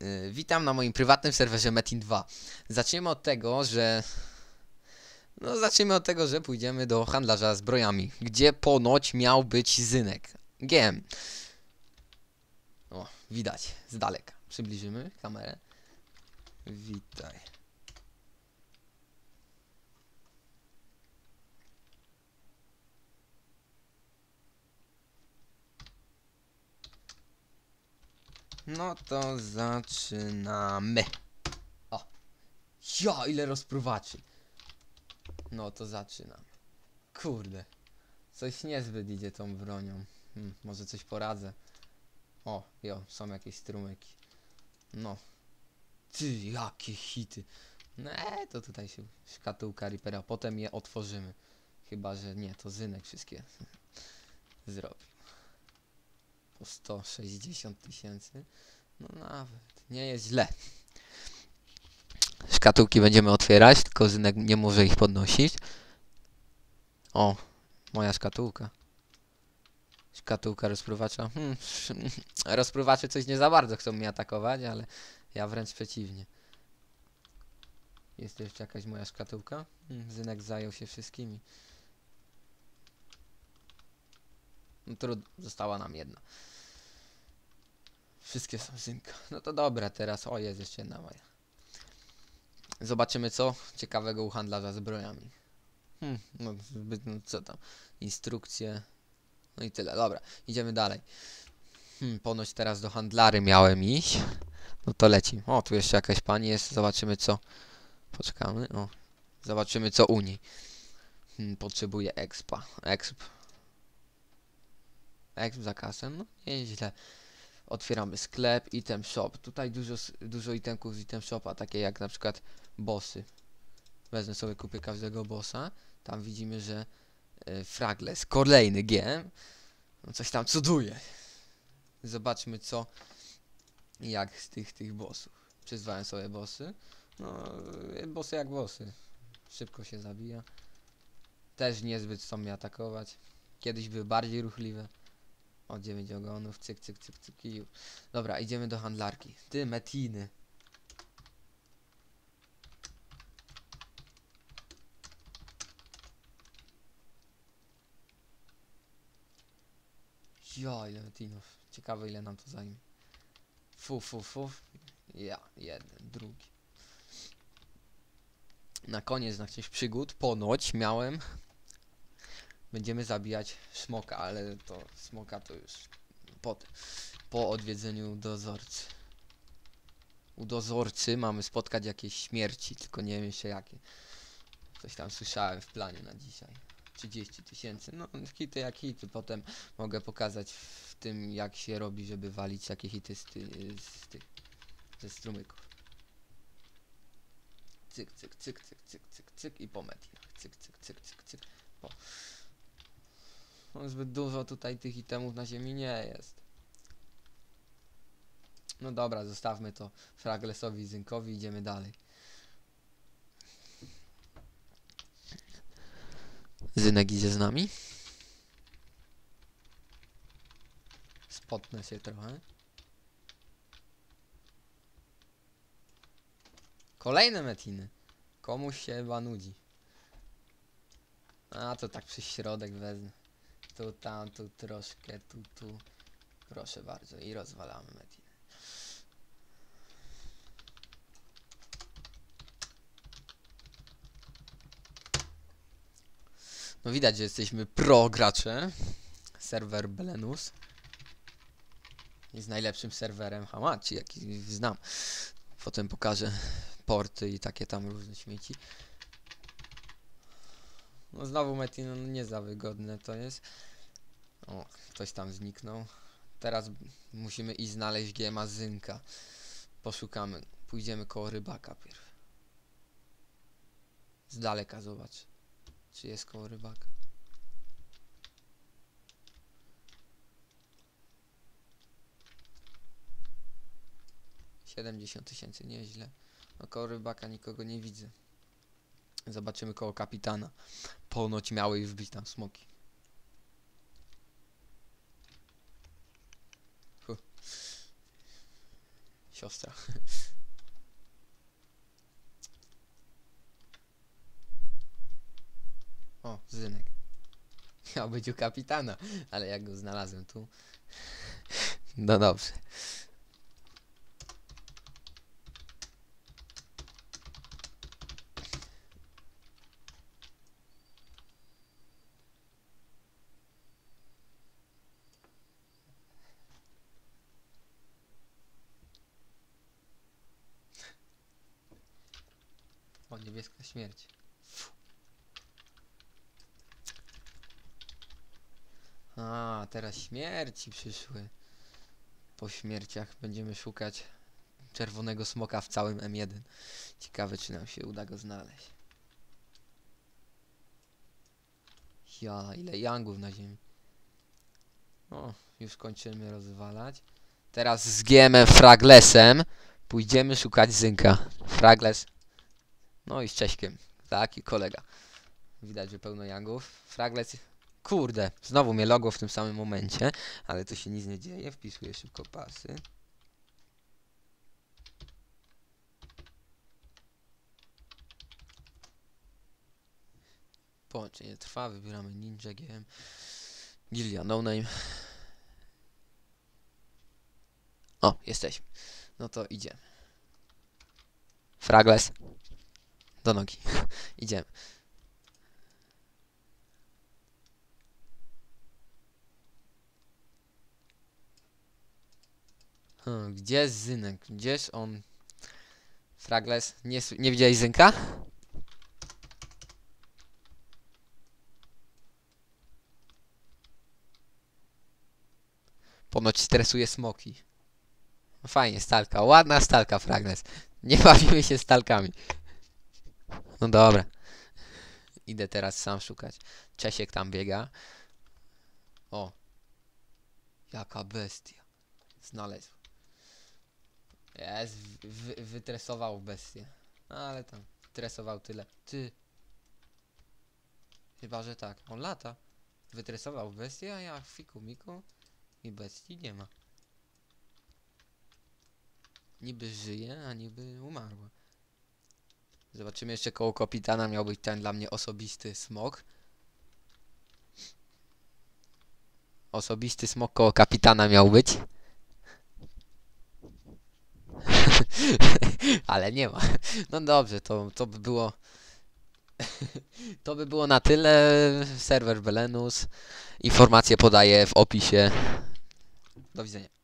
Yy, witam na moim prywatnym serwerze Metin 2. Zaczniemy od tego, że... No zaczniemy od tego, że pójdziemy do handlarza zbrojami, gdzie ponoć miał być Zynek. GM. O, widać z daleka. Przybliżymy kamerę. Witaj. No to zaczynamy. O. Ja, ile rozpruwaczy. No to zaczynam. Kurde. Coś niezbyt idzie tą bronią. Hmm, może coś poradzę. O, jo, są jakieś strumyki. No. Ty, jakie hity. Ne, to tutaj się szkatułka Reapera. Potem je otworzymy. Chyba, że nie, to Zynek wszystkie zrobił. Po 160 tysięcy. No nawet, nie jest źle. Szkatułki będziemy otwierać, tylko Zynek nie może ich podnosić. O, moja szkatułka. Szkatułka rozpruwacza. Hmm, rozpruwacze coś nie za bardzo chcą mnie atakować, ale ja wręcz przeciwnie. Jest jeszcze jakaś moja szkatułka? Hmm, Zynek zajął się wszystkimi. No trudno, została nam jedna. Wszystkie są Zynka. No to dobra, teraz. O, jest jeszcze jedna moja. Zobaczymy co ciekawego u handlarza zbrojami. Hmm, no no co tam. Instrukcje. No i tyle. Dobra, idziemy dalej. Hmm, ponoć teraz do handlary miałem iść. No to leci. O, tu jeszcze jakaś pani jest. Zobaczymy co. Poczekamy. O. Zobaczymy co u niej. Hmm, potrzebuje expa. Exp. Exp za kasę. No nieźle. Otwieramy sklep, item shop. Tutaj dużo, dużo itemków z item shopa, takie jak na przykład bossy. Wezmę sobie, kupię każdego bossa. Tam widzimy, że e, Fragles, kolejny GM. No coś tam cuduje. Zobaczmy co jak z tych, tych bossów. Przyzwałem sobie bossy. No, e, bossy jak bossy. Szybko się zabija. Też niezbyt chcą mnie atakować. Kiedyś były bardziej ruchliwe. O, 9 ogonów, cyk, cyk, cyk, cyk i. Dobra, idziemy do handlarki. Ty, metiny. Ja, ile metinów. Ciekawe ile nam to zajmie. Fu, fu, fu. Ja, jeden, drugi. Na koniec na przygód, ponoć miałem Będziemy zabijać smoka, ale to smoka to już po, po odwiedzeniu dozorcy. U dozorcy mamy spotkać jakieś śmierci, tylko nie wiem jeszcze jakie. Coś tam słyszałem w planie na dzisiaj. 30 tysięcy, no hity jak hity, potem mogę pokazać w tym jak się robi, żeby walić takie hity z, ty, z tych, ze strumyków. Cyk, cyk, cyk, cyk, cyk, cyk, cyk i po metinach. Cyk, cyk, cyk, cyk, cyk. Po. No, zbyt dużo tutaj tych itemów na ziemi nie jest. No dobra, zostawmy to Fraglesowi Zynkowi, idziemy dalej. Zynek idzie z nami. Spotnę się trochę. Kolejne metiny. Komuś się chyba nudzi. A to tak przez środek wezmę. Tu, tam, tu troszkę, tu, tu. Proszę bardzo i rozwalamy metiny. No widać, że jesteśmy pro gracze. Serwer Belenus. Jest najlepszym serwerem Hamachi, jaki znam. Potem pokażę porty i takie tam różne śmieci. No znowu Metin, no nie za wygodne to jest. O, ktoś tam zniknął. Teraz musimy iść znaleźć Giema Zynka. Poszukamy. Pójdziemy koło rybaka pierw. Z daleka zobacz. Czy jest koło rybaka. Siedemdziesiąt tysięcy, nieźle. No koło rybaka nikogo nie widzę. Zobaczymy koło kapitana. Ponoć miały już być tam smoki. Siostra. O, Zynek. Miał być u kapitana, ale jak go znalazłem tu. No dobrze. O, niebieska śmierć. A, teraz śmierci przyszły. Po śmierciach będziemy szukać czerwonego smoka w całym M1. Ciekawe, czy nam się uda go znaleźć. Ja, ile yangów na ziemi. O, już kończymy rozwalać. Teraz z GM Fraglesem pójdziemy szukać Zynka. Fragles. No i z Cześkiem. Taki kolega. Widać, że pełno yangów. Fragles Kurde, znowu mnie logo w tym samym momencie, ale to się nic nie dzieje. Wpisuję szybko pasy. Połączenie trwa, wybieramy Ninja GM. Gilia No Name. O, jesteśmy. No to idziemy. Fragles. Do nogi. idziemy. Hmm, gdzie jest Zynek? Gdzież on? Fragles, nie, nie widziałeś Zynka? Ponoć stresuje smoki. Fajnie, stalka. Ładna stalka, Fragles. Nie bawimy się stalkami. No dobra. Idę teraz sam szukać. Czesiek tam biega. O. Jaka bestia. Znalazł. Jest, wy, wytresował bestię. No, ale tam, tresował tyle. Ty. Chyba, że tak. On lata. Wytresował bestię, a ja fiku miku i bestii nie ma. Niby żyje, a niby umarła. Zobaczymy jeszcze koło kapitana miał być ten dla mnie osobisty smok. Osobisty smok koło kapitana miał być. Ale nie ma. No dobrze, to, to by było. to by było na tyle. Serwer Belenus. Informacje podaję w opisie. Do widzenia.